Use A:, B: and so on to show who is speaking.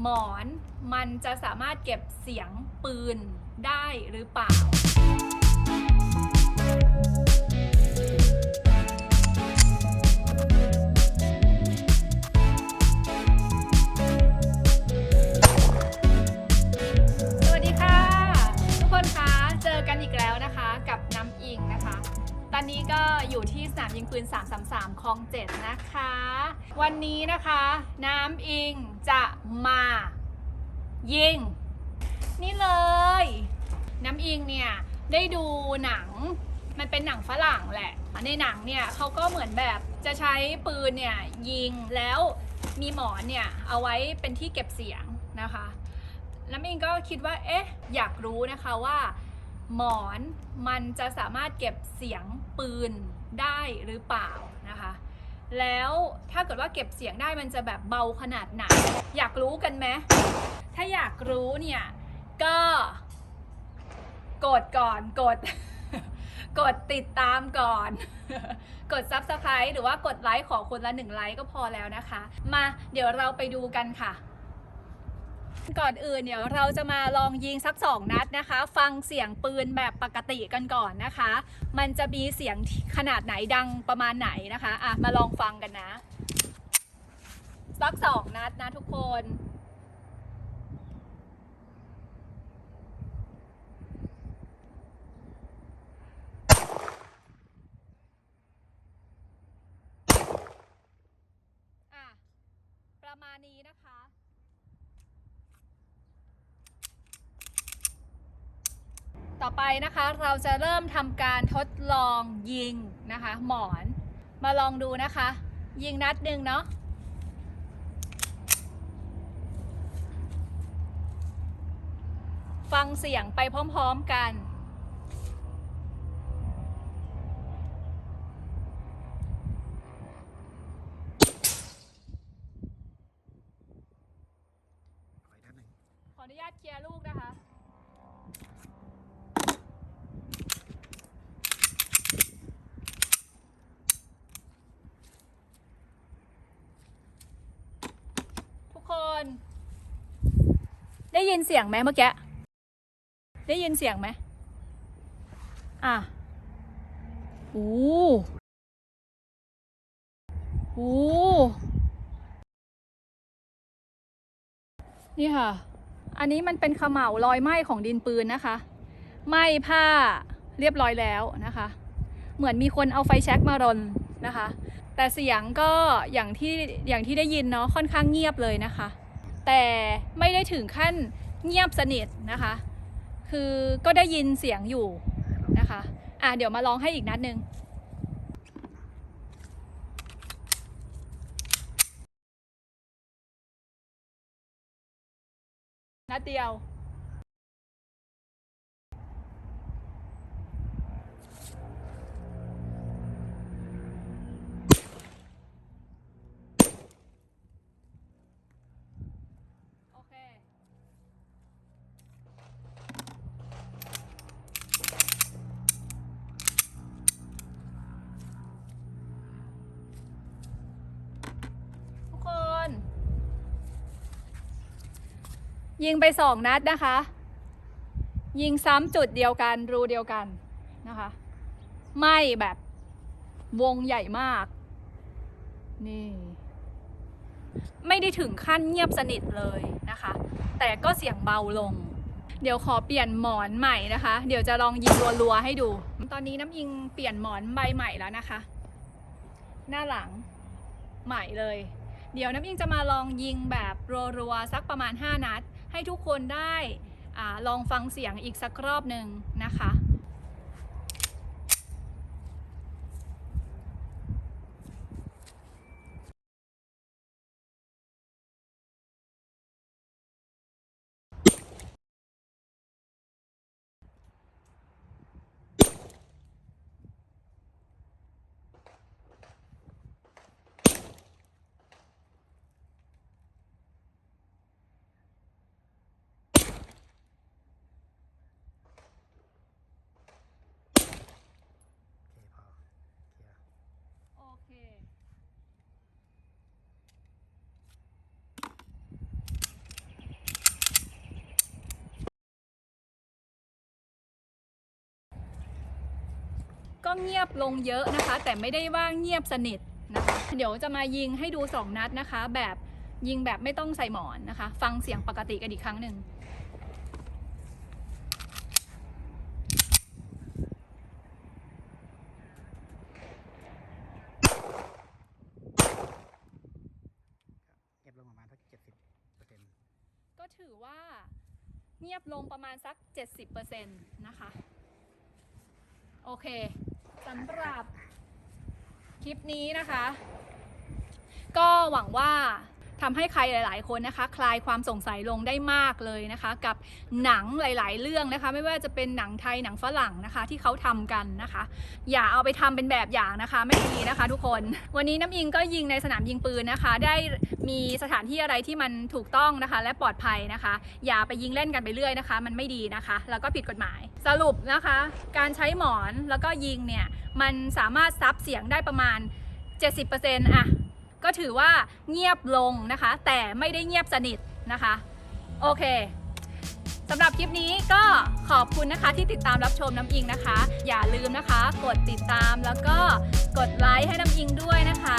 A: หมอนมันจะสามารถเก็บเสียงปืนได้หรือเปล่าามยิงปืน 333คลอง7นะคะ วันนี้นะคะ น้ำอิงจะมา ยิง นี่เลย น้ำอิงเนี่ย ได้ดูหนังมันเป็นหนังฝรั่งแหละ ในหนังเนี่ยเขาก็เหมือนแบบจะใช้ปืนเนี่ย ยิงแล้วมีหมอนเนี่ย เอาไว้เป็นที่เก็บเสียงนะคะน้ำอิงก็คิดว่า เอ๊ะ อยากรู้นะคะว่า หมอนมันจะสามารถเก็บเสียงปืน ได้หรือเปล่านะคะแล้วถ้าเกิดว่าเก็บเสียงได้มันจะแบบเบาขนาดไหนอยากรู้กันไหมถ้าอยากรู้เนี่ยก็กดก่อนกด กดติดตามก่อน กด Subscribe หรือว่ากดไลค์ขอคนละหนึ่งไลค์ก็พอแล้วนะคะ มาเดี๋ยวเราไปดูกันค่ะ ก่อนอื่นเดี๋ยวเราจะมาลองยิงสักสองนัดนะคะ ฟังเสียงปืนแบบปกติกันก่อนนะคะ มันจะมีเสียงขนาดไหนดังประมาณไหนนะคะอะมาลองฟังกันนะสักสองนัดนะทุกคนประมาณนี้นะคะ ต่อไปนะคะเราจะเริ่มทำการทดลองยิงนะคะ หมอนมาลองดูนะคะ ยิงนัดหนึ่งเนาะฟังเสียงไปพร้อมๆกัน
B: ขออีกท่านหนึ่ง
A: ขออนุญาตเคลียร์ลูกนะคะ น ได้ยินเสียงไหมเมื่อกี้ ได้ยินเสียงไหม อะโอ้โอ้นี่ค่ะ อันนี้มันเป็นขม่ารอยไหม้ของดินปืนนะคะ ไหม้ผ้าเรียบร้อยแล้วนะคะ เหมือนมีคนเอาไฟแช็กมารนนะคะ แต่เสียงก็อย่างที่อย่างที่ได้ยินเนาะค่อนข้างเงียบเลยนะคะ แต่ไม่ได้ถึงขั้นเงียบสนิทนะคะ คือก็ได้ยินเสียงอยู่นะคะอะเดี๋ยวมาลองให้อีกนัดหนึ่งนัดเดียว ยิงไปสองนัดนะคะ ยิงซ้ำจุดเดียวกันรูเดียวกันนะคะ ไม่แบบวงใหญ่มาก นี่ ไม่ได้ถึงขั้นเงียบสนิทเลยนะคะ แต่ก็เสียงเบาลง เดี๋ยวขอเปลี่ยนหมอนใหม่นะคะ เดี๋ยวจะลองยิงรัวๆให้ดู ตอนนี้น้ำยิงเปลี่ยนหมอนใบใหม่แล้วนะคะ หน้าหลังใหม่เลย เดี๋ยวน้ำอิงจะมาลองยิงแบบรัวๆสักประมาณ 5 นัด ให้ทุกคนได้อลองฟังเสียงอีกสักรอบหนึ่งนะคะ เงียบลงเยอะนะคะ แต่ไม่ได้ว่าเงียบสนิทนะคะเดี๋ยวจะมายิงให้ดู 2 นัดนะคะ แบบยิงแบบไม่ต้องใส่หมอนนะคะ ฟังเสียงปกติกันอีกครั้งหนึ่ง
B: เก็บลงประมาณสักเจ็ดสิบเปอร์เซ็นต์
A: ก็ถือว่าเงียบลงประมาณสัก 70%นะคะ โอเคสำหรับคลิปนี้นะคะ ก็หวังว่า ทำให้ใครหลาย ๆ คนนะคะ คลายความสงสัยลงได้มากเลยนะคะ กับหนังหลาย ๆ เรื่องนะคะ ไม่ว่าจะเป็นหนังไทยหนังฝรั่งนะคะ ที่เขาทำกันนะคะ อย่าเอาไปทำเป็นแบบอย่างนะคะ ไม่ดีนะคะ ทุกคน วันนี้น้ำยิงก็ยิงในสนามยิงปืนนะคะ ได้มีสถานที่อะไรที่มันถูกต้องนะคะ และปลอดภัยนะคะ อย่าไปยิงเล่นกันไปเรื่อยนะคะ มันไม่ดีนะคะ แล้วก็ผิดกฎหมาย สรุปนะคะ การใช้หมอนแล้วก็ยิงเนี่ยมันสามารถซับเสียงได้ประมาณ 70%อะ ก็ถือว่าเงียบลงนะคะ แต่ไม่ได้เงียบสนิทนะคะ โอเคสำหรับคลิปนี้ก็ขอบคุณนะคะที่ติดตามรับชมน้ำอิงนะคะ อย่าลืมนะคะ กดติดตามแล้วก็กดไลค์ให้น้ำอิงด้วยนะคะ